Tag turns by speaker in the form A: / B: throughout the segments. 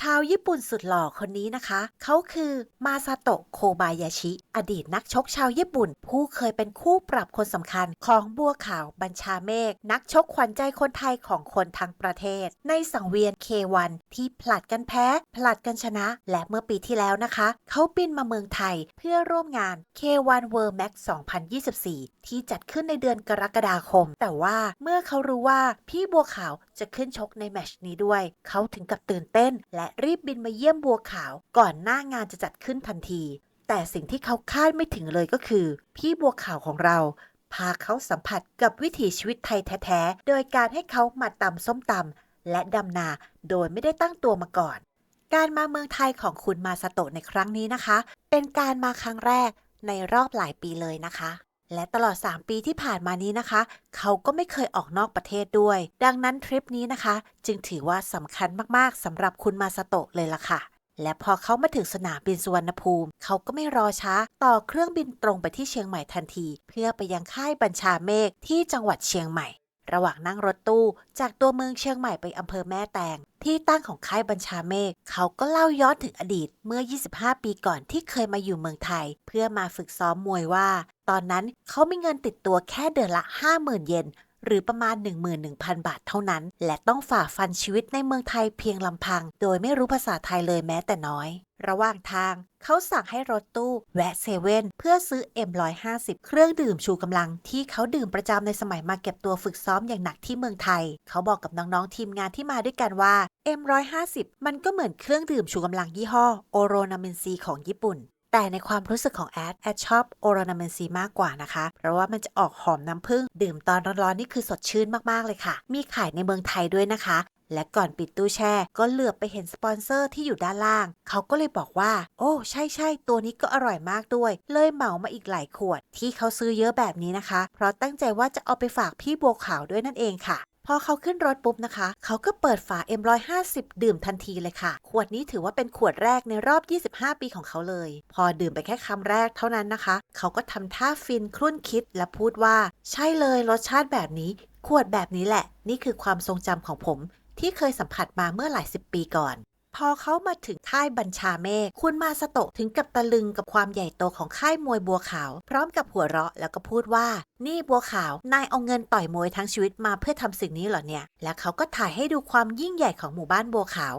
A: ชาวญี่ปุ่นสุดหล่อคนนี้นะคะ เขาคือมาซาโตะโคบายาชิ อดีตนักชกชาวญี่ปุ่น ผู้เคยเป็นคู่ปรับคนสำคัญของบัวขาวบัญชาเมฆนักชกขวัญใจคนไทยของคนทั้งประเทศ ในสังเวียน K1 ที่ผลัดกันแพ้ ผลัดกันชนะ และเมื่อปีที่แล้วนะคะ เขาบินมาเมืองไทยเพื่อร่วมงาน K1 World Max 2024 ที่จัดขึ้นในเดือนกรกฎาคม แต่ว่าเมื่อเขารู้ว่าพี่บัวขาวจะขึ้นชกในแมชนี้ด้วย เขาถึงกับตื่นเต้นและรีบบินมาเยี่ยมบัวขาว ก่อนหน้างานจะจัดขึ้นทันที แต่สิ่งที่เขาคาดไม่ถึงเลยก็คือ พี่บัวขาวของเรา พาเขาสัมผัสกับวิถีชีวิตไทยแท้ๆ โดยการให้เขามาตำส้มตำและดำนาโดยไม่ได้ตั้งตัวมาก่อน การมาเมืองไทยของคุณมาสโตะในครั้งนี้นะคะ เป็นการมาครั้งแรกในรอบหลายปีเลยนะคะ และตลอด 3 ปีที่ผ่านมานี้นะคะ เขาก็ไม่เคยออกนอกประเทศด้วย ดังนั้นทริปนี้นะคะ จึงถือว่าสำคัญมากๆสำหรับคุณมาสโตะเลยล่ะค่ะ และพอเขามาถึงสนามบินสุวรรณภูมิ เขาก็ไม่รอช้า ต่อเครื่องบินตรงไปที่เชียงใหม่ทันที เพื่อไปยังค่ายบัญชาเมฆที่จังหวัดเชียงใหม่ ระหว่างนั่งรถตู้จากตัวเมืองเชียงใหม่ไปอำเภอแม่แตง ที่ตั้งของค่ายบัญชาเมฆเขาก็เล่าย้อนถึงอดีตเมื่อ 25 ปีก่อนที่เคยมาอยู่เมืองไทย เพื่อมาฝึกซ้อมมวยว่า ตอนนั้นเขามีเงินติดตัวแค่เดือนละ 50,000 เยน หรือประมาณ 11,000 บาทเท่านั้น และต้องฝ่าฟันชีวิตในเมืองไทยเพียงลำพัง โดยไม่รู้ภาษาไทยเลยแม้แต่น้อย ระหว่างทางเขาสั่งให้รถตู้ แวะเซเว่นเพื่อซื้อ M150 เครื่องดื่มชูกำลังที่เขาดื่มประจำในสมัยมาเก็บตัวฝึกซ้อมอย่างหนักที่เมืองไทย เขาบอกกับน้องๆทีมงานที่มาด้วยกันว่า M150 มันก็เหมือนเครื่องดื่มชูกำลังยี่ห้อโอโรนาเมนซีของญี่ปุ่น แต่ในความรู้สึกของแอด แอดชอบโอโรนาเมนซีมากกว่านะคะ เพราะว่ามันจะออกหอมน้ำผึ้งดื่มตอนร้อนๆ นี่คือสดชื่นมากๆเลยค่ะ มีขายในเมืองไทยด้วยนะคะ และก่อนปิดตู้แช่ ก็เหลือบไปเห็นสปอนเซอร์ที่อยู่ด้านล่าง เขาก็เลยบอกว่า โอ้ ใช่ใช่ตัวนี้ก็อร่อยมากด้วย เลยเหมามาอีกหลายขวด ที่เขาซื้อเยอะแบบนี้นะคะ เพราะตั้งใจว่าจะเอาไปฝากพี่บัวขาวด้วยนั่นเองค่ะ พอเขาขึ้นรถปุ๊บนะคะ เขาก็เปิดฝา M150 ดื่มทันทีเลยค่ะ ขวดนี้ถือว่าเป็นขวดแรกในรอบ 25 ปีของเขาเลย พอดื่มไปแค่คำแรกเท่านั้นนะคะ เขาก็ทำท่าฟินครุ่นคิดและพูดว่า ใช่เลยรสชาติแบบนี้ ขวดแบบนี้แหละ นี่คือความทรงจำของผมที่เคยสัมผัสมาเมื่อหลายสิบปีก่อน พอเขามาถึงค่ายบัญชาเมฆคุณมาสโตะถึงกับตะลึงกับความใหญ่โตของค่ายมวยบัวขาว พร้อมกับหัวเราะแล้วก็พูดว่า นี่บัวขาว นายเอาเงินต่อยมวยทั้งชีวิตมาเพื่อทำสิ่งนี้เหรอเนี่ย และเขาก็ถ่ายให้ดูความยิ่งใหญ่ของหมู่บ้านบัวขาว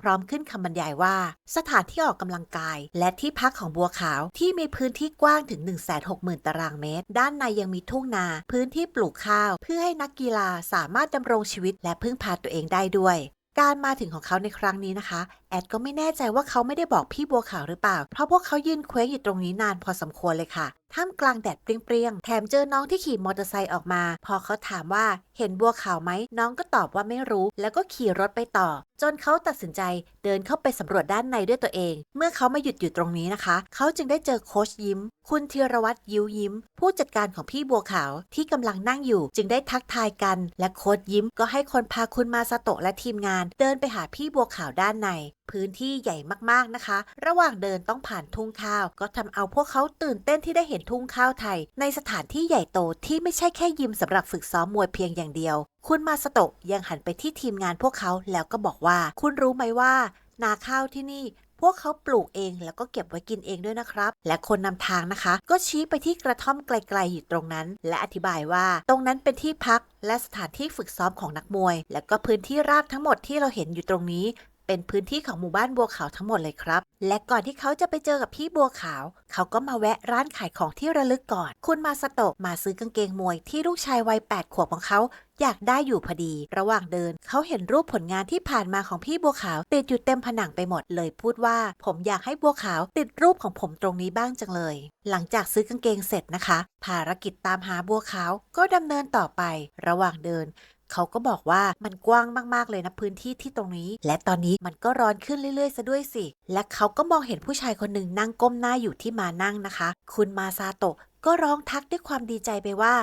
A: พร้อมขึ้นคำบรรยายว่า สถานที่ออกกำลังกาย และที่พักของบัวขาวที่มีพื้นที่กว้างถึง 160,000 ตารางเมตร ด้านในยังมีทุ่งนา พื้นที่ปลูกข้าว เพื่อให้นักกีฬาสามารถดำรงชีวิตและพึ่งพาตัวเองได้ด้วย การมาถึงของเขาในครั้งนี้นะคะ แอดก็ไม่แน่ใจว่าเขาไม่ได้บอกพี่บัวขาวหรือเปล่า เพราะพวกเขายืนเคว้งอยู่ตรงนี้นานพอสมควรเลยค่ะ ท่ามกลางแดดเปรี้ยงๆ แถมเจอน้องที่ขี่มอเตอร์ไซค์ออกมา พอเขาถามว่าเห็นบัวขาวไหม น้องก็ตอบว่าไม่รู้ แล้วก็ขี่รถไปต่อ จนเขาตัดสินใจเดินเข้าไปสำรวจด้านในด้วยตัวเอง เมื่อเขามาหยุดอยู่ตรงนี้นะคะ เขาจึงได้เจอโคชยิ้ม คุณธีรวัตรยิ้วยิ้ม ผู้จัดการของพี่บัวขาวที่กำลังนั่งอยู่ จึงได้ทักทายกัน และโคชยิ้มก็ให้คนพาคุณมาสโตะและทีมงาน เดินไปหาพี่บัวขาวด้านใน พื้นที่ใหญ่มากๆนะคะ ระหว่างเดินต้องผ่านทุ่งข้าว ก็ทำเอาพวกเขาตื่นเต้นที่ได้เห็นทุ่งข้าวไทย ในสถานที่ใหญ่โตที่ไม่ใช่แค่ยิมสำหรับฝึกซ้อมมวยเพียงอย่างเดียว คุณมาสโตะยังหันไปที่ทีมงานพวกเขาแล้วก็บอกว่า คุณรู้ไหมว่า นาข้าวที่นี่พวกเขาปลูกเองแล้วก็เก็บไว้กินเองด้วยนะครับ และคนนำทางนะคะ ก็ชี้ไปที่กระท่อมไกลๆอยู่ตรงนั้น และอธิบายว่า ตรงนั้นเป็นที่พักและสถานที่ฝึกซ้อมของนักมวย และก็พื้นที่ราบทั้งหมดที่เราเห็นอยู่ตรงนี้ เป็นพื้นที่ของหมู่บ้านบัวขาวทั้งหมดเลยครับ และก่อนที่เขาจะไปเจอกับพี่บัวขาว เขาก็มาแวะร้านขายของที่ระลึกก่อน คุณมาสโตะมาซื้อกางเกงมวยที่ลูกชายวัย8ขวบของเขาอยากได้อยู่พอดี ระหว่างเดิน เขาเห็นรูปผลงานที่ผ่านมาของพี่บัวขาว ติดอยู่เต็มผนังไปหมดเลยพูดว่า ผมอยากให้บัวขาวติดรูปของผมตรงนี้บ้างจังเลย หลังจากซื้อกางเกงเสร็จนะคะ ภารกิจตามหาบัวขาวก็ดำเนินต่อไประหว่างเดิน เขาก็บอกว่ามันกว้างมากๆเลยนะพื้นที่ที่ตรงนี้ และตอนนี้มันก็ร้อนขึ้นเรื่อยๆซะด้วยสิ และเขาก็มองเห็นผู้ชายคนหนึ่งนั่งก้มหน้าอยู่ที่มานั่งนะคะ คุณมาซาโตะก็ร้องทักด้วยความดีใจไปว่า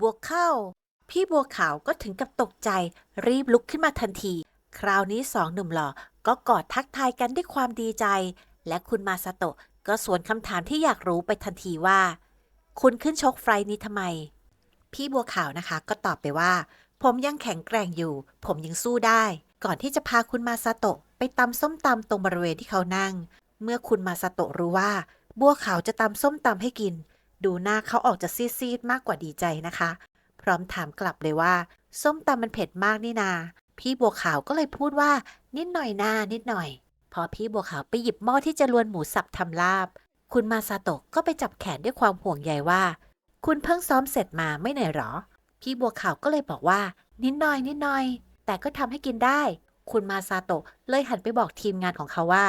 A: บวกเข้า พี่บัวขาวก็ถึงกับตกใจ รีบลุกขึ้นมาทันที คราวนี้สองหนุ่มหล่อ ก็กอดทักทายกันด้วยความดีใจ และคุณมาซาโตะก็สวนคำถามที่อยากรู้ไปทันทีว่า คุณขึ้นชกไฟนี้ทำไม พี่บัวขาวนะคะก็ตอบไปว่า ผมยังแข็งแกร่งอยู่ ผมยังสู้ได้ ก่อนที่จะพาคุณมาซาโตะไปตำส้มตำตรงบริเวณที่เขานั่ง เมื่อคุณมาซาโตะรู้ว่า บัวขาวจะตำส้มตำให้กิน ดูหน้าเขาออกจะซีดๆมากกว่าดีใจนะคะ พร้อมถามกลับเลยว่า ส้มตำมันเผ็ดมากนี่นา พี่บัวขาวก็เลยพูดว่า นิดหน่อยนานิดหน่อย พอพี่บัวขาวไปหยิบหม้อที่จะลวนหมูสับทำลาบ คุณมาซาโตะก็ไปจับแขนด้วยความห่วงใยว่า คุณเพิ่งซ้อมเสร็จมาไม่เหนื่อยหรอ พี่บัวขาวก็เลยบอกว่า นิดหน่อยนิดหน่อย แต่ก็ทำให้กินได้ คุณมาซาโตะเลยหันไปบอกทีมงานของเขาว่า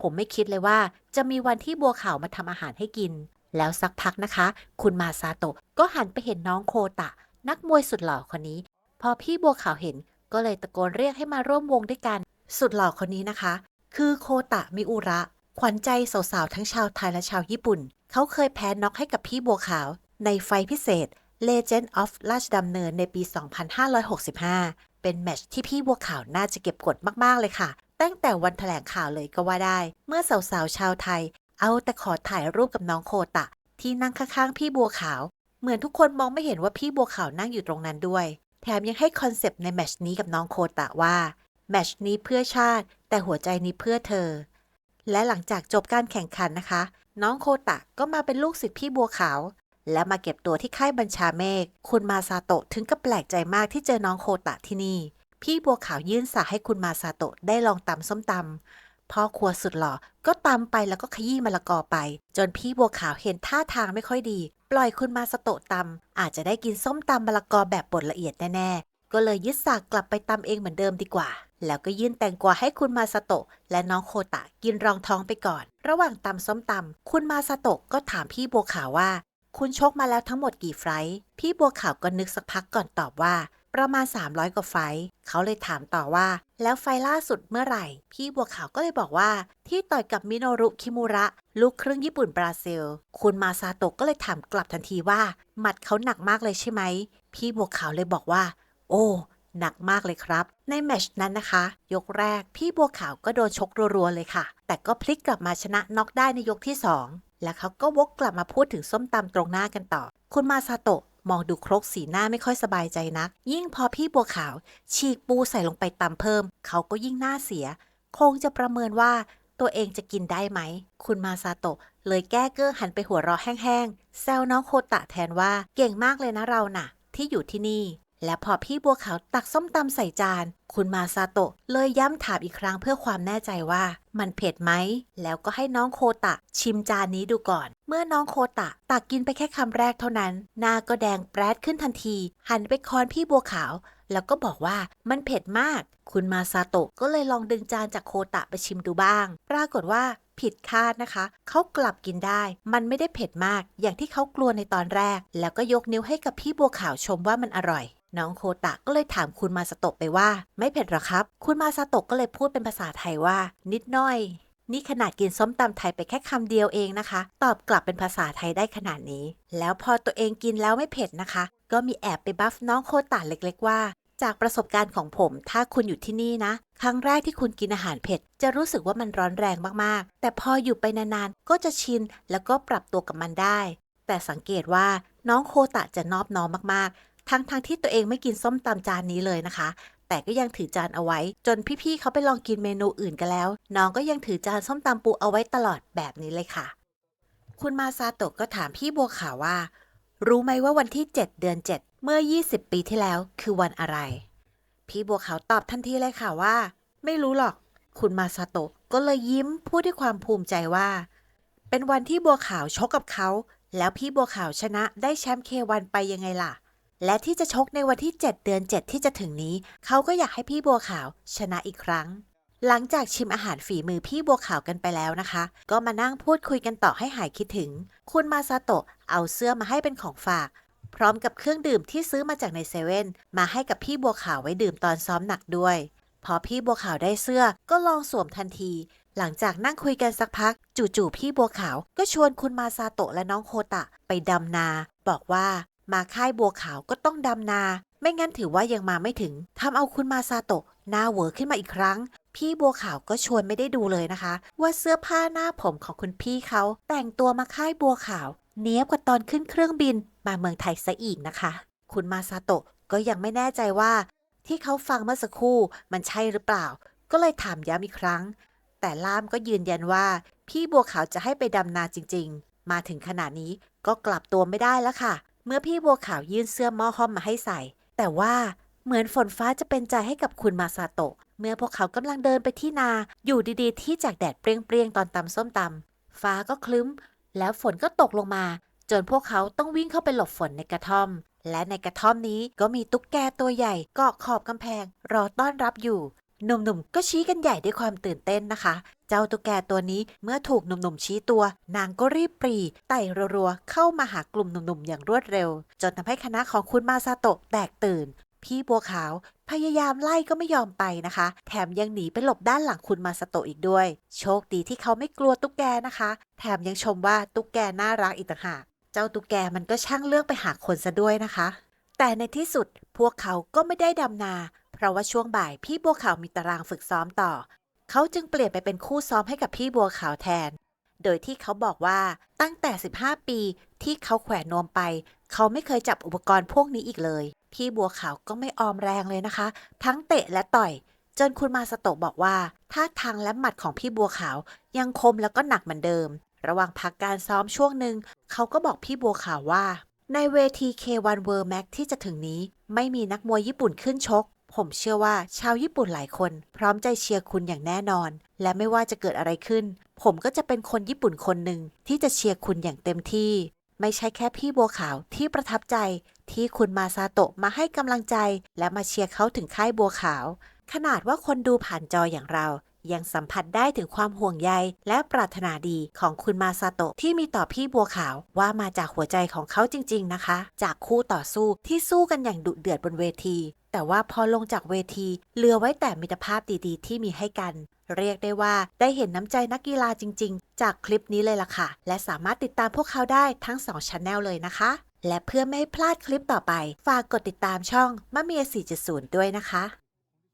A: ผมไม่คิดเลยว่า จะมีวันที่บัวขาวมาทำอาหารให้กิน แล้วสักพักนะคะ คุณมาซาโตะก็หันไปเห็นน้องโคตะ นักมวยสุดหล่อคนนี้ พอพี่บัวขาวเห็นก็เลยตะโกนเรียกให้มาร่วมวงด้วยกัน สุดหล่อคนนี้นะคะ คือโคตะมิอุระ ขวัญใจสาวๆทั้งชาวไทยและชาวญี่ปุ่น เขาเคยแพ้น็อกให้กับพี่บัวขาว ในไฟพิเศษ Legend of ราชดำเนินในปี 2565 เป็นแมชที่พี่บัวขาวน่าจะเก็บกดมาก ๆ เลยค่ะ ตั้งแต่วันแถลงข่าวเลยก็ว่าได้ เมื่อสาวๆ ชาวไทย เอาแต่ขอถ่ายรูปกับน้องโคตะ ที่นั่งข้างๆ พี่บัวขาว เหมือนทุกคนมองไม่เห็นว่าพี่บัวขาวนั่งอยู่ตรงนั้นด้วย แถมยังให้คอนเซปต์ในแมชนี้กับน้องโคตะว่าแมชนี้เพื่อชาติ แต่หัวใจนี้เพื่อเธอ และหลังจากจบการแข่งขันนะคะ น้องโคตะก็มาเป็นลูกศิษย์พี่บัวขาว และมาเก็บตัวที่ค่ายบัญชาเมฆ คุณมาซาโตะถึงกับแปลกใจมากที่เจอน้องโคตะที่นี่ พี่บัวขาวยื่นสาให้คุณมาซาโตะได้ลองตำส้มตำพ่อครัวสุดหล่อ ก็ตำไปแล้วก็ขยี้มะละกอไป จนพี่บัวขาวเห็นท่าทางไม่ค่อยดี ปล่อยคุณมาซาโตะตำอาจจะได้กินส้มตำมะละกอแบบบดละเอียดแน่ๆ ก็เลยยึดสากกลับไปตำเองเหมือนเดิมดีกว่า แล้วก็ยื่นแตงกวาให้คุณมาซาโตะและน้องโคตะกินรองท้องไปก่อน ระหว่างตำส้มตำคุณมาซาโตะก็ถามพี่บัวขาวว่า คุณชกมาแล้วทั้งหมดกี่ไฟท์พี่บัวขาวก็นึกสักพักก่อนตอบว่า ประมาณ 300 กว่าไฟท์เขาเลยถามต่อว่า แล้วไฟล์ล่าสุดเมื่อไหร่ พี่บัวขาวก็เลยบอกว่า ที่ต่อยกับมิโนรุคิมูระ ลูกครึ่งญี่ปุ่นบราซิล คุณมาซาโตะก็เลยถามกลับทันทีว่า หมัดเขาหนักมากเลยใช่ไหม พี่บัวขาวเลยบอกว่า โอ้หนักมากเลยครับ ในแมชนั้นนะคะ ยกแรกพี่บัวขาวก็โดนชกรัวๆเลยค่ะ แต่ก็พลิกกลับมาชนะน็อกได้ในยกที่ 2 และเขาก็วกกลับมาพูดถึงส้มตำตรงหน้ากันต่อ คุณมาซาโตะมองดูครกสีหน้าไม่ค่อยสบายใจนัก ยิ่งพอพี่บัวขาว ฉีกปูใส่ลงไปตำเพิ่ม เขาก็ยิ่งหน้าเสีย คงจะประเมินว่าตัวเองจะกินได้ไหม คุณมาซาโตะเลยแก้เก้อหันไปหัวเราะแห้งๆ แซวน้องโคตะแทนว่า เก่งมากเลยนะเราน่ะ ที่อยู่ที่นี่ และพอพี่บัวขาวตักส้มตำใส่จาน คุณมาซาโตะเลยย้ำถามอีกครั้งเพื่อความแน่ใจว่า มันเผ็ดไหม แล้วก็ให้น้องโคตะ ชิมจานนี้ดูก่อน เมื่อน้องโคตะ ตักกินไปแค่คำแรกเท่านั้น หน้าก็แดงแปรดขึ้นทันที หันไปคอนพี่บัวขาว แล้วก็บอกว่ามันเผ็ดมาก คุณมาซาโตะก็เลยลองดึงจานจากโคตะไปชิมดูบ้าง ปรากฏว่าผิดคาดนะคะ เขากลับกินได้ มันไม่ได้เผ็ดมาก อย่างที่เขากลัวในตอนแรก แล้วก็ยกนิ้วให้กับพี่บัวขาวชมว่ามันอร่อย น้องโคตะก็เลยถามคุณมาสโตะไปว่า ไม่เผ็ดหรอครับ คุณมาสโตะก็เลยพูดเป็นภาษาไทยว่า นิดหน่อย นี่ขนาดกินส้มตำไทยไปแค่คำเดียวเองนะคะ ตอบกลับเป็นภาษาไทยได้ขนาดนี้ แล้วพอตัวเองกินแล้วไม่เผ็ดนะคะ ก็มีแอบไปบัฟน้องโคตะเล็ก ๆ ว่าจากประสบการณ์ของผม ถ้าคุณอยู่ที่นี่นะ ครั้งแรกที่คุณกินอาหารเผ็ด จะรู้สึกว่ามันร้อนแรงมากๆ แต่พออยู่ไปนานๆ ก็จะชินแล้วก็ปรับตัวกับมันได้ แต่สังเกตว่าน้องโคตะจะนอบน้อมมากๆ ทั้งๆทที่ตัวเองไม่กินส้มตำจานนี้เลยนะคะ แต่ก็ยังถือจานเอาไว้ จนพี่ๆเขาไปลองกินเมนูอื่นกันแล้ว น้องก็ยังถือจานส้มตำปูเอาไว้ตลอดแบบนี้เลยค่ะ คุณมาซาโตะก็ถามพี่บัวขาวว่า รู้ไหมว่าวันที่ 7 เดือน 7 เมื่อ 20 ปีที่แล้วคือวันอะไร พี่บัวขาวตอบทันทีเลยค่ะว่า ไม่รู้หรอก คุณมาซาโตะก็เลยยิ้มพูดด้วยความภูมิใจว่า เป็นวันที่บัวขาวชกกับเขาแล้วพี่บัวขาวชนะได้แชมป์เควันไปยังไงล่ะ และที่จะชกในวันที่ 7 เดือน 7 ที่จะถึงนี้ เขาก็อยากให้พี่บัวขาวชนะอีกครั้ง หลังจากชิมอาหารฝีมือพี่บัวขาวกันไปแล้วนะคะ ก็มานั่งพูดคุยกันต่อให้หายคิดถึง คุณมาซาโตะเอาเสื้อมาให้เป็นของฝาก พร้อมกับเครื่องดื่มที่ซื้อมาจากในเซเว่นมาให้กับพี่บัวขาวไว้ดื่มตอนซ้อมหนักด้วยพอพี่บัวขาวได้เสื้อก็ลองสวมทันที หลังจากนั่งคุยกันสักพัก จู่ๆพี่บัวขาวก็ชวนคุณมาซาโตะและน้องโคตะไปดำนา บอกว่า มาค่ายบัวขาวก็ต้องดำนา ไม่งั้นถือว่ายังมาไม่ถึงทำเอาคุณมาซาโตะหน้าเวอขึ้นมาอีกครั้ง พี่บัวขาวก็ชวนไม่ได้ดูเลยนะคะ ว่าเสื้อผ้าหน้าผมของคุณพี่เขาแต่งตัวมาค่ายบัวขาว เนี้ยบกว่าตอนขึ้นเครื่องบินมาเมืองไทยซะอีกนะคะ คุณมาซาโตะก็ยังไม่แน่ใจว่า ที่เขาฟังเมื่อสักครู่มันใช่หรือเปล่า ก็เลยถามย้ำอีกครั้ง แต่ล่ามก็ยืนยันว่า พี่บัวขาวจะให้ไปดำนาจริง ๆ มาถึงขนาดนี้ก็กลับตัวไม่ได้แล้วค่ะ เมื่อพี่บัวขาวยื่นเสื้อหม้อห้อมมาให้ใส่ แต่ว่าเหมือนฝนฟ้าจะเป็นใจให้กับคุณมาซาโตะ เมื่อพวกเขากำลังเดินไปที่นา อยู่ดีๆ ที่จากแดดเปรี้ยงๆ ตอนตำส้มตำฟ้าก็คลึ้ม แล้วฝนก็ตกลงมา จนพวกเขาต้องวิ่งเข้าไปหลบฝนในกระท่อม และในกระท่อมนี้ก็มีตุ๊กแกตัวใหญ่เกาะขอบกำแพง รอต้อนรับอยู่ หนุ่มๆ ก็ชี้กันใหญ่ด้วยความตื่นเต้นนะคะ เจ้าตุ๊กแกตัวนี้เมื่อถูกหนุ่มๆชี้ตัว นางก็รีบปรีไต่รัวๆ เข้ามาหากลุ่มหนุ่มๆ อย่างรวดเร็ว จนทำให้คณะของคุณมาซาโตะแตกตื่น พี่บัวขาวพยายามไล่ก็ไม่ยอมไปนะคะ แถมยังหนีไปหลบด้านหลังคุณมาสโตอีกด้วย โชคดีที่เขาไม่กลัวตุ๊กแกนะคะ แถมยังชมว่าตุ๊กแกน่ารักอีกต่างหาก เจ้าตุ๊กแกมันก็ช่างเลือกไปหาคนซะด้วยนะคะ แต่ในที่สุดพวกเขาก็ไม่ได้ดำนา ราะว่าช่วงบ่ายพี่บัวขาวมีตารางฝึกซ้อมต่อ เขาจึงเปลี่ยนไปเป็นคู่ซ้อมให้กับพี่บัวขาวแทน โดยที่เขาบอกว่าตั้งแต่ 15 ปีที่เขาแขวนนวมไป เขาไม่เคยจับอุปกรณ์พวกนี้อีกเลย พี่บัวขาวก็ไม่ออมแรงเลยนะคะ ทั้งเตะและต่อย จนคุณมาสโตบอกว่าท่าทางและหมัดของพี่บัวขาวยังคมแล้วก็หนักเหมือนเดิม ระหว่างพักการซ้อมช่วงหนึ่งเขาก็บอกพี่บัวขาวว่าในเวที K1 World Max ที่จะถึงนี้ ไม่มีนักมวยญี่ปุ่นขึ้นชก ผมเชื่อว่าชาวญี่ปุ่นหลายคน พร้อมใจเชียร์คุณอย่างแน่นอน และไม่ว่าจะเกิดอะไรขึ้น ผมก็จะเป็นคนญี่ปุ่นคนหนึ่งที่จะเชียร์คุณอย่างเต็มที่ ไม่ใช่แค่พี่บัวขาวที่ประทับใจ ที่คุณมาซาโตะมาให้กำลังใจ และมาเชียร์เขาถึงค่ายบัวขาว ขนาดว่าคนดูผ่านจออย่างเรา ยังสัมผัสได้ถึงความห่วงใย และปรารถนาดีของคุณมาซาโตะที่มีต่อพี่บัวขาวว่ามาจากหัวใจของเขาจริง ๆนะคะ จากคู่ต่อสู้ที่สู้กันอย่างดุเดือดบนเวที แต่ว่าพอลงจากเวทีเหลือไว้แต่มิตรภาพดีๆ ที่มีให้กัน เรียกได้ว่าได้เห็นน้ำใจนักกีฬาจริง ๆ จากคลิปนี้เลยล่ะค่ะ และสามารถติดตามพวกเขาได้ทั้ง2ช anel เลยนะคะและเพื่อไม่ให้พลาดคลิปต่อไป ฝากกดติดตามช่องมะเมีย 4.0 ด้วยนะคะ